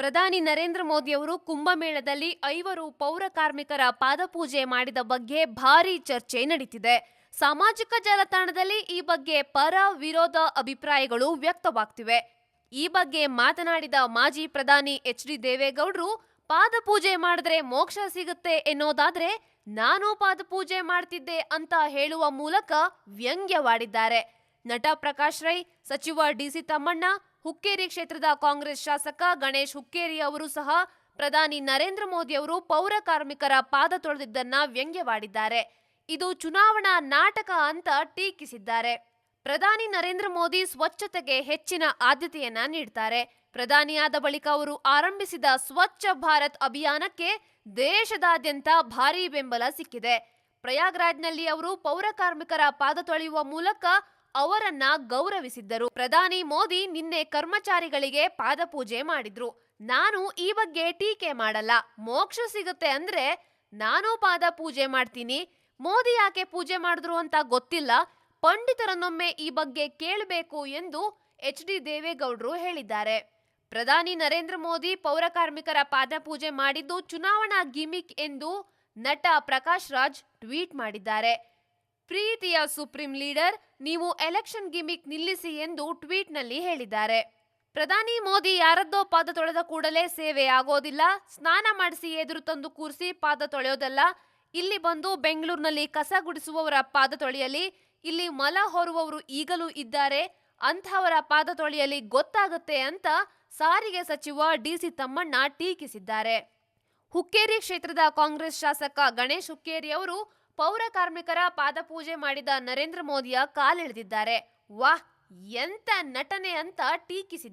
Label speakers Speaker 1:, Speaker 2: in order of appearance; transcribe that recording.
Speaker 1: ಪ್ರಧಾನಿ ನರೇಂದ್ರ ಮೋದಿಯವರು ಕುಂಭಮೇಳದಲ್ಲಿ ಐವರು ಪೌರ ಕಾರ್ಮಿಕರ ಪಾದಪೂಜೆ ಮಾಡಿದ ಬಗ್ಗೆ ಭಾರೀ ಚರ್ಚೆ ನಡೀತಿದೆ. ಸಾಮಾಜಿಕ ಜಾಲತಾಣದಲ್ಲಿ ಈ ಬಗ್ಗೆ ಪರ ವಿರೋಧ ಅಭಿಪ್ರಾಯಗಳು ವ್ಯಕ್ತವಾಗ್ತಿವೆ. ಈ ಬಗ್ಗೆ ಮಾತನಾಡಿದ ಮಾಜಿ ಪ್ರಧಾನಿ ಎಚ್ ಡಿ ದೇವೇಗೌಡರು, ಪಾದಪೂಜೆ ಮಾಡಿದ್ರೆ ಮೋಕ್ಷ ಸಿಗುತ್ತೆ ಎನ್ನೋದಾದ್ರೆ ನಾನು ಪಾದಪೂಜೆ ಮಾಡ್ತಿದ್ದೆ ಅಂತ ಹೇಳುವ ಮೂಲಕ ವ್ಯಂಗ್ಯವಾಡಿದ್ದಾರೆ. ನಟ ಪ್ರಕಾಶ್ ರೈ, ಸಚಿವ ಡಿಸಿ ತಮ್ಮಣ್ಣ, ಹುಕ್ಕೇರಿ ಕ್ಷೇತ್ರದ ಕಾಂಗ್ರೆಸ್ ಶಾಸಕ ಗಣೇಶ್ ಹುಕ್ಕೇರಿ ಅವರು ಸಹ ಪ್ರಧಾನಿ ನರೇಂದ್ರ ಮೋದಿ ಅವರು ಪೌರ ಕಾರ್ಮಿಕರ ಪಾದ ತೊಳೆದಿದ್ದನ್ನ ವ್ಯಂಗ್ಯವಾಡಿದ್ದಾರೆ. ಇದು ಚುನಾವಣಾ ನಾಟಕ ಅಂತ ಟೀಕಿಸಿದ್ದಾರೆ. ಪ್ರಧಾನಿ ನರೇಂದ್ರ ಮೋದಿ ಸ್ವಚ್ಛತೆಗೆ ಹೆಚ್ಚಿನ ಆದ್ಯತೆಯನ್ನ ನೀಡ್ತಾರೆ. ಪ್ರಧಾನಿಯಾದ ಬಳಿಕ ಅವರು ಆರಂಭಿಸಿದ ಸ್ವಚ್ಛ ಭಾರತ್ ಅಭಿಯಾನಕ್ಕೆ ದೇಶದಾದ್ಯಂತ ಭಾರೀ ಬೆಂಬಲ ಸಿಕ್ಕಿದೆ. ಪ್ರಯಾಗ್ರಾಜ್ನಲ್ಲಿ ಅವರು ಪೌರ ಕಾರ್ಮಿಕರ ಪಾದ ತೊಳೆಯುವ ಮೂಲಕ ಅವರನ್ನ ಗೌರವಿಸಿದ್ದರು. ಪ್ರಧಾನಿ ಮೋದಿ ನಿನ್ನೆ ಕರ್ಮಚಾರಿಗಳಿಗೆ ಪಾದಪೂಜೆ ಮಾಡಿದ್ರು. ನಾನು ಈ ಬಗ್ಗೆ ಟೀಕೆ ಮಾಡಲ್ಲ. ಮೋಕ್ಷ ಸಿಗುತ್ತೆ ಅಂದ್ರೆ ನಾನು ಪಾದ ಪೂಜೆ ಮಾಡ್ತೀನಿ. ಮೋದಿ ಯಾಕೆ ಪೂಜೆ ಮಾಡಿದ್ರು ಅಂತ ಗೊತ್ತಿಲ್ಲ. ಪಂಡಿತರನ್ನೊಮ್ಮೆ ಈ ಬಗ್ಗೆ ಕೇಳಬೇಕು ಎಂದು ಎಚ್ ಡಿ ದೇವೇಗೌಡರು ಹೇಳಿದ್ದಾರೆ. ಪ್ರಧಾನಿ ನರೇಂದ್ರ ಮೋದಿ ಪೌರ ಕಾರ್ಮಿಕರ ಪಾದಪೂಜೆ ಮಾಡಿದ್ದು ಚುನಾವಣಾ ಗಿಮಿಕ್ ಎಂದು ನಟ ಪ್ರಕಾಶ್ ರಾಜ್ ಟ್ವೀಟ್ ಮಾಡಿದ್ದಾರೆ. ಪ್ರೀತಿಯ ಸುಪ್ರೀಂ ಲೀಡರ್, ನೀವು ಎಲೆಕ್ಷನ್ ಗಿಮಿಕ್ ನಿಲ್ಲಿಸಿ ಎಂದು ಟ್ವೀಟ್ನಲ್ಲಿ ಹೇಳಿದ್ದಾರೆ. ಪ್ರಧಾನಿ ಮೋದಿ ಯಾರದ್ದೋ ಪಾದ ತೊಳೆದ ಕೂಡಲೇ ಸೇವೆ ಆಗೋದಿಲ್ಲ. ಸ್ನಾನ ಮಾಡಿಸಿ ಎದುರು ತಂದು ಕೂರಿಸಿ ಪಾದ ತೊಳೆಯೋದಲ್ಲ. ಇಲ್ಲಿ ಬಂದು ಬೆಂಗಳೂರಿನಲ್ಲಿ ಕಸ ಗುಡಿಸುವವರ ಪಾದ ತೊಳೆಯಲಿ, ಇಲ್ಲಿ ಮಲ ಹೊರುವವರು ಈಗಲೂ ಇದ್ದಾರೆ. ಅಂಥವರ ಪಾದ ತೊಳೆಯಲಿ ಗೊತ್ತಾಗುತ್ತೆ ಅಂತ ಸಾರಿಗೆ ಸಚಿವ ಡಿಸಿ ತಮ್ಮಣ್ಣ ಟೀಕಿಸಿದ್ದಾರೆ. ಹುಕ್ಕೇರಿ ಕ್ಷೇತ್ರದ ಕಾಂಗ್ರೆಸ್ ಶಾಸಕ ಗಣೇಶ್ ಹುಕ್ಕೇರಿ ಅವರು ಪೌರ ಕಾರ್ಮಿಕರ ಪಾದಪೂಜೆ ಮಾಡಿದ ನರೇಂದ್ರ ಮೋದಿಯ ಕಾಲೆಳೆದಿದ್ದಾರೆ. ವಾಹ್ ಎಂಥ ನಟನೆ ಅಂತ ಟೀಕಿಸಿದ್ದಾರೆ